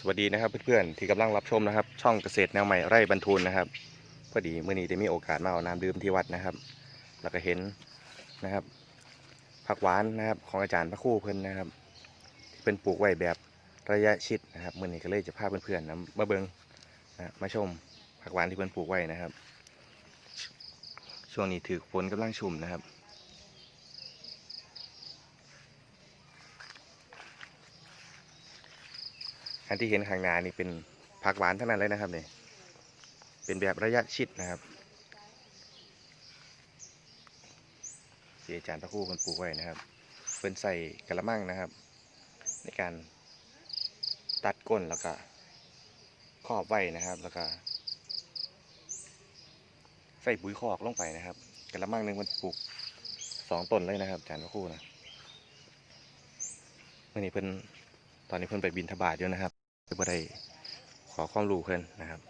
สวัสดีนะครับเพื่อนๆที่กำลังรับชมนะครับ ช่องเกษตรแนวใหม่ไร่บรรทุนนะครับพอดีเมื่อนี้ได้มีโอกาสมาเอาน้ำดื่มที่วัดนะครับ แล้วก็เห็นนะครับผักหวานนะครับของอาจารย์พระคู่เพิ่อนนะครับที่เป็นปลูกไว้แบบระยะชิดนะครับเมื่อนี้ก็เลยจะพาเพื่อนๆนะมาเบิงนะมาชมผักหวานที่เพิ่อนปลูกไว้นะครับ ช่วงนี้ถือฝนกำลังชุ่มนะครับ อันที่เห็นข้างหน้านี่เป็นผักหวานทั้งนั้นเลยนะครับนี่เป็นแบบระยะชิดนะครับที่อาจารย์พระคู่คนปลูกไว้นะครับเพิ่นใส่กระมังนะครับ ในการตัดก้นแล้วก็ครอบไว้นะครับ แล้วก็ ใส่ปุ๋ยคอกลงไปนะครับกระมังหนึ่งมันปลูกสองต้นเลยนะครับอาจารย์พระคู่นะเมื่อนี้เพิ่นตอนนี้เพิ่นไปบินทบาทอยู่นะครับ เพื่อได้ขอความรู้เพื่อนนะครับ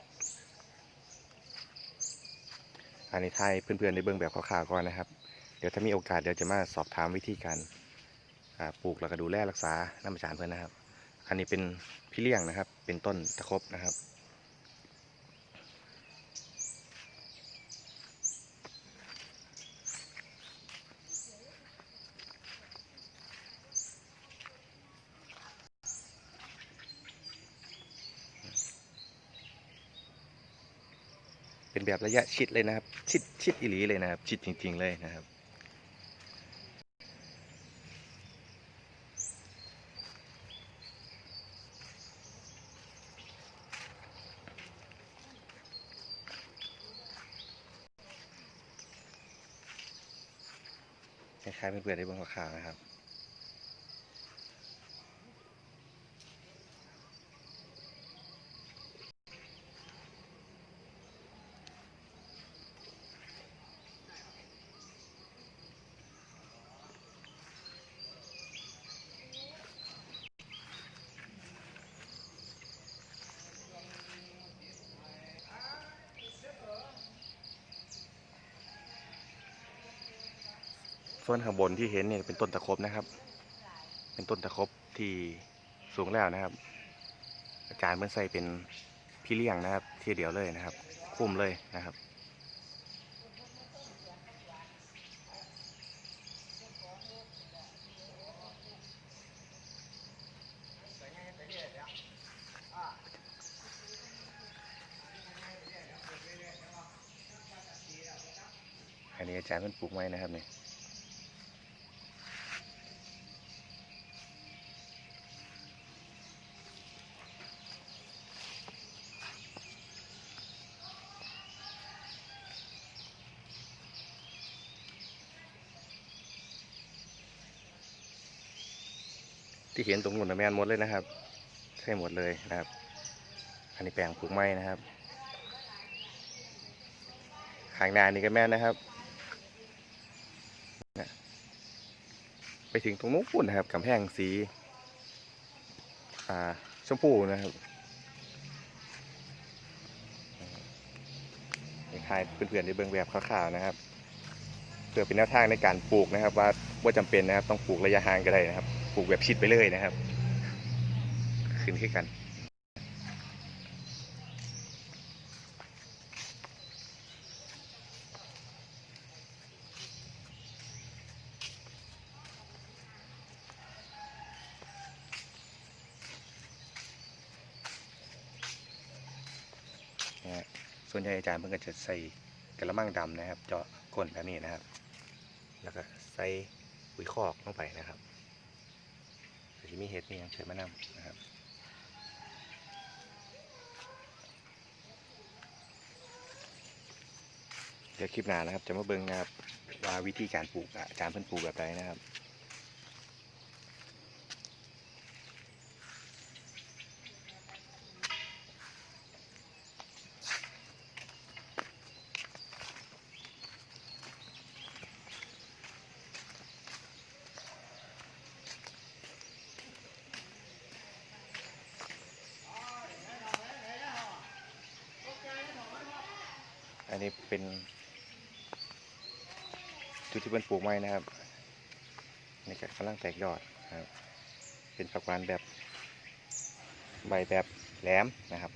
อันนี้ไทยเพื่อนๆในเบื้องแบบข่าวๆก่อนนะครับ เดี๋ยวถ้ามีโอกาสเดี๋ยวจะมาสอบถามวิธีการปลูกแล้วก็ดูแลรักษาน้ำประจานเพื่อนนะครับ อันนี้เป็นพี่เลี้ยงนะครับ เป็นต้นตะครบนะครับ เป็นแบบระยะชิดเลยนะครับ ชิดชิดอีหลีเลยนะครับ ชิดจริง ๆ เลยนะครับคล้ายๆเพื่อนๆได้เบิ่งขาวนะครับ ส่วนข้างบนที่เห็นเนี่ยเป็นต้นตะครบนะครับ เป็นต้นตะครบที่สูงแล้วนะครับ อาจารย์เพิ่นใส่เป็นพี่เลี้ยงนะครับ ทีเดียวเลยนะครับ คุ้มเลยนะครับอันนี้อาจารย์เพิ่นปลูกไว้นะครับเนี่ย ที่เห็นตรงนู้นแมนหมดเลยนะครับ ใช่หมดเลยนะครับ อันนี้แปลงปลูกไม้นะครับข้างหน้านี่ก็แม่นนะครับ ไปถึงตรงนู้นนะครับกำแพงสี อ่าชมพูนะครับนี่ทายเพื่อนๆได้เบิ่งแบบคร่าวๆนะครับ เพื่อเป็นแนวทางในการปลูกนะครับ ว่าว่าจำเป็นนะครับต้องปลูกระยะห่างก็ได้นะครับ ปลูกแบบชิดไปเลยนะครับ ขึ้นขึ้นกันนะฮะส่วนใหญ่อาจารย์เพิ่งก็จะใส่กระมังดำนะครับ เจาะก้นแบบนี้นะครับ แล้วก็ใส่ปุ๋ยคอกลงไปนะครับ แต่ที่มีเห็ดนี่ยังเฉยมะนำนะครับเดี๋ยวคลิปหน้านะครับ จะมาเบิ่งนะครับว่าวิธีการปลูกอะอาจารย์เพิ่นปลูกแบบใดนะครับ นนี้เป็นจุดที่เพิ่นปลูกไม้นะครับนี่ก็กำลังแตกยอดนะครับเป็นผักหวานแบบใบแบบแหลมนะครับ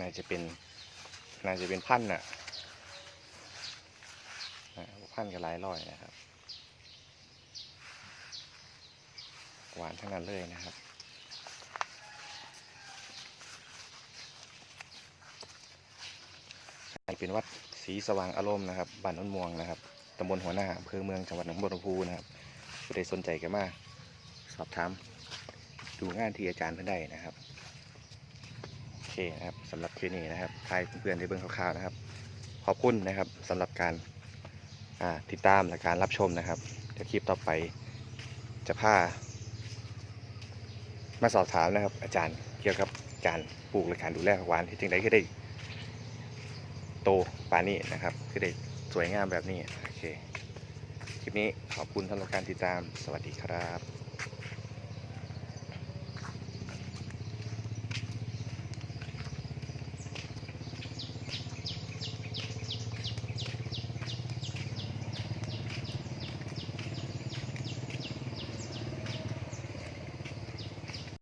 น่าจะเป็น น่าจะเป็นพันธ์น่ะพันธ์กันหลายร้อยนะครับ หวานทั้งนั้นเลยนะครับอันเป็นวัดศรีสว่างอารมณ์นะครับบ้านอ้นม่วงนะครับตำบลหัวหน้าอำเภอเมืองจังหวัดหนองบัวลำพูนะครับผู้ใดสนใจก็มาสอบถามดูงานที่อาจารย์เพิ่นได้นะครับ เคนะครับสำหรับคลิปนี้นะครับทายเพื่อนๆได้เบิ่งคร่าวๆนะครับ ขอบคุณนะครับสำหรับการติดตามและการรับชมนะครับเดี๋ยวคลิปต่อไปจะพามาสอบถามนะครับ อาจารย์เกี่ยวกับการปลูกและการดูแลผักหวานที่จึงได้ก็ได้โตปานี้นะครับคือได้สวยงามแบบนี้โอเคคลิปนี้ขอบคุณสำหรับการติดตามสวัสดีครับ